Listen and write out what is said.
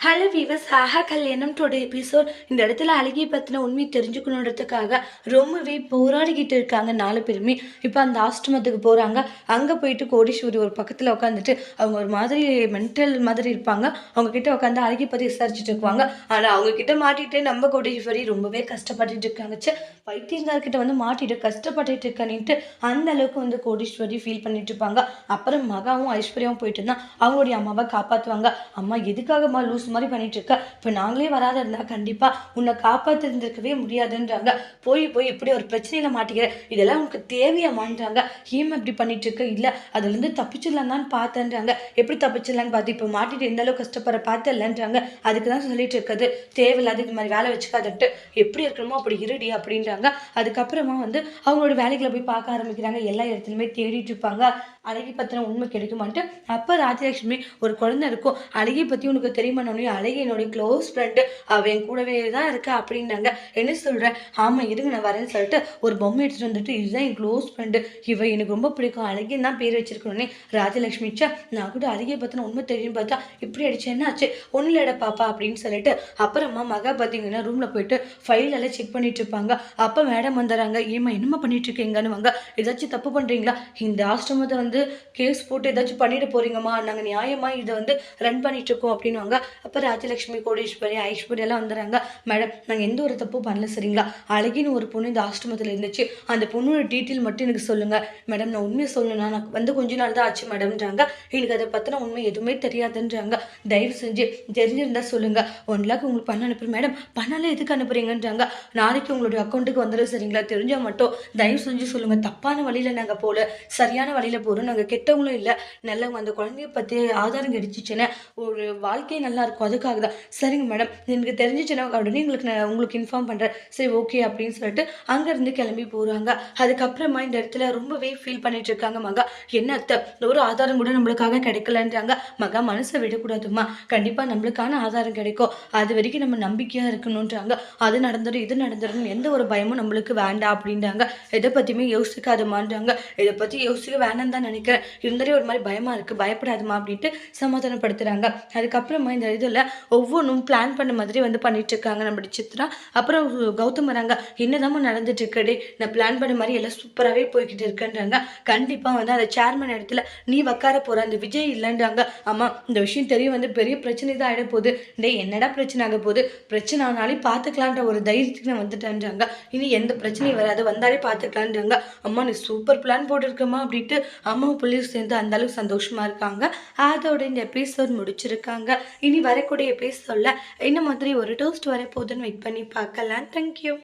Hello viewers ஆஹா கல்யாணம் டோட episode இந்த இடத்துல அழகிய பற்றின உண்மை தெரிஞ்சுக்கணுன்றதுக்காக ரொம்பவே போராடிக்கிட்டு இருக்காங்க நாலு பேருமே. இப்போ அந்த ஆஸ்ரமத்துக்கு போகிறாங்க அங்கே போயிட்டு கோடீஸ்வரி ஒரு பக்கத்தில் உட்காந்துட்டு அவங்க ஒரு மாதிரி மென்டல் மாதிரி இருப்பாங்க. அவங்க கிட்ட உட்காந்து அழகிய பற்றி விசாரிச்சுட்டு இருக்குவாங்க. ஆனால் அவங்கக்கிட்ட மாட்டிகிட்டே நம்ம கோடீஸ்வரி ரொம்பவே கஷ்டப்பட்டுட்டு இருக்காங்க. ச்சே பைத்தியங்கார்கிட்ட வந்து மாட்டிட்டு கஷ்டப்பட்டுட்டு இருக்கானிட்டு அந்த அளவுக்கு வந்து கோடீஸ்வரி ஃபீல் பண்ணிட்டு இருப்பாங்க. அப்புறம் மகாவும் ஐஸ்வர்யாவும் போயிட்டு இருந்தால் அவங்களுடைய அம்மாவை காப்பாற்றுவாங்க அம்மா எதுக்காகம்மா லூஸ் மாதிரி பண்ணிட்டு இருக்க இப்போ நாங்களே வராத இருந்தா கண்டிப்பா உன்னை காப்பாத்திருந்திருக்கவே முடியாதுன்றாங்க. போய் போய் இப்படி ஒரு பிரச்சனையில மாட்டிக்கிற. இதெல்லாம் உனக்கு தேவையாமான்றாங்க. ஹீம் இப்படி பண்ணிட்டு இருக்க இல்ல அதுல இருந்து தப்பிச்சிடலாம் தான் பார்த்தேன்றாங்க. எப்படி தப்பிச்சிடலான்னு பார்த்து இப்போ மாட்டிட்டு எந்த அளவுக்கு கஷ்டப்படுற பார்த்து இல்லைன்றாங்க. அதுக்கு தான் சொல்லிட்டு இருக்குது. தேவையில்லாத இது மாதிரி வேலை வச்சுக்காதட்டு எப்படி இருக்கணுமோ அப்படி இருடி அப்படின்றாங்க. அதுக்கப்புறமா வந்து அவங்களோட வேலைகளை போய் பார்க்க ஆரம்பிக்கிறாங்க. எல்லா இடத்துலையுமே தேடிட்டு இருப்பாங்க. அழகி பத்தின உண்மை கிடைக்குமான்ட்டு அப்போ ராஜலட்சுமி ஒரு குழந்தை இருக்கும் அழகி பற்றி உனக்கு தெரியுமானோடனே அழகி என்னுடைய க்ளோஸ் ஃப்ரெண்டு அவன் என் கூடவே தான் இருக்கா அப்படின்னாங்க. என்ன சொல்கிறேன் ஆமாம் இருங்க நான் வரேன்னு சொல்லிட்டு ஒரு பொம்மை எடுத்துகிட்டு வந்துட்டு இதுதான் என் க்ளோஸ் ஃப்ரெண்டு இவ எனக்கு ரொம்ப பிடிக்கும் அழகின்னு தான் பேர் வச்சிருக்கணுன்னே ராஜலட்சுமி சே நான் கூட அழகிய பற்றின உண்மை தெரியும் பார்த்தா இப்படி அடிச்சு என்ன ஆச்சு? ஒன்றும் இல்லைடா பாப்பா அப்படின்னு சொல்லிட்டு அப்புறமா மகா பார்த்தீங்கன்னா ரூமில் போயிட்டு ஃபைல் எல்லாம் செக் பண்ணிட்டு இருப்பாங்க. அப்போ மேடம் வந்துடுறாங்க ஏமா என்னம்மா பண்ணிட்டு இருக்கீங்கன்னு வாங்க ஏதாச்சும் தப்பு பண்ணுறீங்களா இந்த ஆசிரமத்தை வந்து கேஸ் போட்டு ஏதாச்சும் பண்ணிட்டு போறீங்கம்மா? நாங்கள் நியாயமாக இதை வந்து ரன் பண்ணிட்டு இருக்கோம் அப்படின்னுவாங்க. அப்போ ராஜலட்சுமி கோடீஸ்வரி ஐஸ்வர்யா எல்லாம் வந்துடுறாங்க. மேடம் நாங்கள் எந்த ஒரு தப்பும் பண்ணல சரிங்களா? அழகின்னு ஒரு பொண்ணு இந்த ஆசிரமத்தில் இருந்துச்சு. அந்த பொண்ணோட டீட்டெயில் மட்டும் எனக்கு சொல்லுங்க. மேடம் நான் உண்மையை சொல்லணும்னா நான் வந்து கொஞ்ச நாள் தான் ஆச்சு மேடம்ன்றாங்க. எனக்கு அதை பற்றின உண்மை எதுவுமே தெரியாதுன்றாங்க. தயவு செஞ்சு தெரிஞ்சிருந்தா சொல்லுங்க. ஒன் லேக் உங்களுக்கு பண்ண அனுப்புறேன். மேடம் பண்ணல எதுக்கு அனுப்புறீங்கன்றாங்க. நாளைக்கு உங்களுடைய அக்கௌண்ட்டுக்கு வந்துடும் சரிங்களா? தெரிஞ்சால் மட்டும் தயவு செஞ்சு சொல்லுங்க. தப்பான வழியில் நாங்கள் போகல. சரியான வழியில் போகிறோம் நாங்கள் கெட்டவங்களும் இல்லை. நல்லவங்க. அந்த குழந்தைய பற்றி ஆதாரம் கிடைச்சிச்சுன்னா ஒரு வாழ்க்கையே நல்லா இருக்கும். அதுக்காக தான். சரிங்க மேடம் எனக்கு தெரிஞ்சிச்சுன்னா உடனே எங்களுக்கு நான் உங்களுக்கு இன்ஃபார்ம் பண்ணுறேன் சரி ஓகே அப்படின்னு சொல்லிட்டு அங்கேருந்து கிளம்பி போகிறாங்க அதுக்கப்புறமா இந்த இடத்துல ரொம்பவே ஃபீல் பண்ணிட்டு இருக்காங்க மகா. என்ன அத்தை? ஒரு ஆதாரம் கூட நம்மளுக்காக கிடைக்கலன்றாங்க. மகா மனசை விடக்கூடாதும்மா. கண்டிப்பாக நம்மளுக்கான ஆதாரம் கிடைக்கும். அது வரைக்கும் நம்ம நம்பிக்கையாக இருக்கணுன்றாங்க அது நடந்துடும் இது நடந்துடும் எந்த ஒரு பயமும் நம்மளுக்கு வேண்டாம் அப்படின்றாங்க. எதை பற்றியுமே யோசிக்காதமான்றாங்க இதை பற்றி யோசிக்க வேணாம் தான் நினைக்கிறேன் இருந்தாலே ஒரு மாதிரி பயமாக இருக்குது பயப்படாதுமா அப்படின்ட்டு சமாதானப்படுத்துகிறாங்க அதுக்கப்புறமா இந்த இதில் ஒவ்வொன்றும் பிளான் பண்ண மாதிரி வந்து பண்ணிட்டு இருக்காங்க நம்மளுடைய சித்ரா. அப்புறம் கௌதம் வராங்க. என்னதாம்மா நடந்துட்டு இருக்கடே நான் பிளான் பண்ண மாதிரி எல்லாம் சூப்பராகவே போய்கிட்டு இருக்கேன்றாங்க. கண்டிப்பாக வந்து அந்த சேர்மன் இடத்துல நீ உக்கார போகிற அந்த விஜய் இல்லைன்றாங்க. ஆமாம் இந்த விஷயம் தெரியும் வந்து பெரிய பிரச்சனை தான் ஆகிட போகுது. டேய் என்னடா பிரச்சனை ஆக போகுது? பிரச்சனை ஆனாலும் பார்த்துக்கலான்ற ஒரு தைரியத்துக்கு நான் வந்துட்டேன்றாங்க. இனி எந்த பிரச்சனையும் வராது. வந்தாலே பார்த்துக்கலான்றாங்க அம்மா நீ சூப்பர் பிளான் போட்டிருக்கம்மா அப்படின்ட்டு அம்மாவும் புள்ளியும் சேர்ந்து அந்த அளவுக்கு சந்தோஷமா இருக்காங்க. அதோட இந்த எபிசோட் முடிச்சிருக்காங்க. இனி வரக்கூடிய எபிசோட்ல என்ன மாதிரி ஒரு டோஸ்ட் வரப்போகுதுன்னு வெயிட் பண்ணி பார்க்கலாம். தேங்க்யூ